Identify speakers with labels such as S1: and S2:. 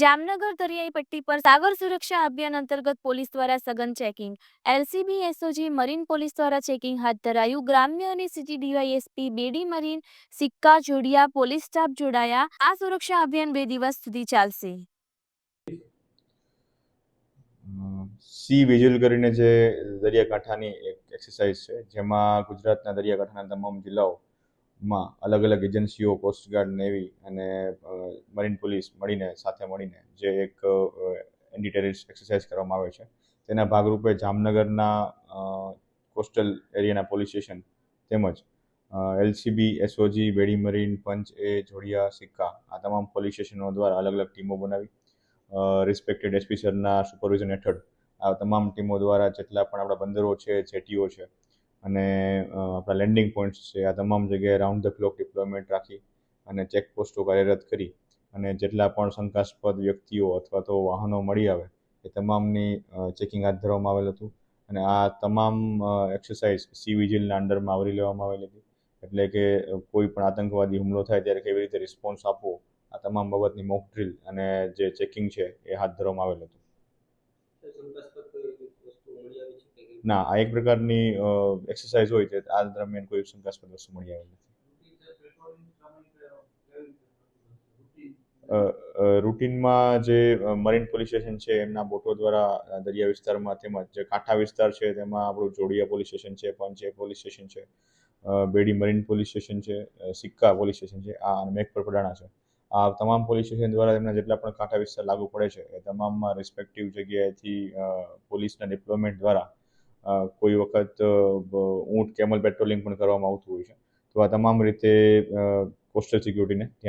S1: જામનગર દરિયાઈ પટ્ટી પર સાગર સુરક્ષા અભિયાન અંતર્ગત પોલીસ દ્વારા સઘન checking. LCB, SOG, marine police દ્વારા ચેકિંગ હાથ ધરાયું. ગ્રામ્ય અને સિટી ડીવાયએસપી, બેડી મરીન, સિક્કા જોડિયા, પોલીસ સ્ટાફ જોડાયા. આ સુરક્ષા અભિયાન બે દિવસ સુધી ચાલશે.
S2: સી વિઝ્યુઅલ કરીને જે દરિયાકાંઠાની એક એક્સરસાઇઝ છે, જેમાં ગુજરાતના દરિયાકાંઠાના તમામ જિલ્લાઓમાં અલગ અલગ એજન્સીઓ કોસ્ટગાર્ડ નેવી અને મરીન પોલીસ મળીને, સાથે મળીને જે એક એન્ટી ટેરરિસ્ટ એક્સરસાઇઝ કરવામાં આવે છે, તેના ભાગરૂપે જામનગરના કોસ્ટલ એરિયાના પોલીસ સ્ટેશન તેમજ LCB SOG Bedi marine Panch A Jodiya Sikka આ તમામ પોલીસ સ્ટેશનો દ્વારા અલગ અલગ ટીમો બનાવી રિસ્પેક્ટેડ એસપી સરના સુપરવિઝન હેઠળ આ તમામ ટીમો દ્વારા જેટલા પણ આપણા બંદરો છે, જેટીઓ છે અને આપણા લેન્ડિંગ પોઈન્ટ્સ છે, આ તમામ જગ્યાએ રાઉન્ડ ધ ક્લોક ડિપ્લોયમેન્ટ રાખી અને ચેકપોસ્ટો કાર્યરત કરી અને જેટલા પણ શંકાસ્પદ વ્યક્તિઓ અથવા તો વાહનો મળી આવે, એ તમામની ચેકિંગ હાથ ધરવામાં આવેલ હતું. અને આ તમામ એક્સરસાઇઝ સી વિજિલના અંડરમાં આવરી લેવામાં આવેલી હતી. એટલે કે કોઈ પણ આતંકવાદી હુમલો થાય ત્યારે કેવી રીતે રિસ્પોન્સ આપવો, આ તમામ બાબતની મોક ડ્રિલ અને જે ચેકિંગ છે, એ હાથ ધરવામાં આવેલ હતું? ના, આ એક પ્રકારની એક્સરસાઇઝ હોય છે, આ દરમિયાન કોઈ શંકાસ્પદ વસ્તુ મળી આવેલી નથી. રૂટીનમાં જે મરીન પોલીસ સ્ટેશન છે, એમના બોટો દ્વારા દરિયા વિસ્તારમાં તેમજ જે કાંઠા વિસ્તાર છે, તેમાં આપણું જોડિયા પોલીસ સ્ટેશન છે, પંચે પોલીસ સ્ટેશન છે બેડી મરીન પોલીસ સ્ટેશન છે સિક્કા પોલીસ સ્ટેશન છે, આ મેઘપર પડાણા છે. આ તમામ પોલીસ સ્ટેશન દ્વારા તેમના જેટલા પણ કાંઠા વિસ્તાર લાગુ પડે છે, એ તમામમાં રિસ્પેક્ટિવ જગ્યાએથી પોલીસના ડિપ્લોયમેન્ટ દ્વારા કોઈ વખત ઊંટ કેમલ પેટ્રોલિંગ પણ કરવામાં આવતું હોય છે. તો આ તમામ રીતે કોસ્ટલ સિક્યુરિટીને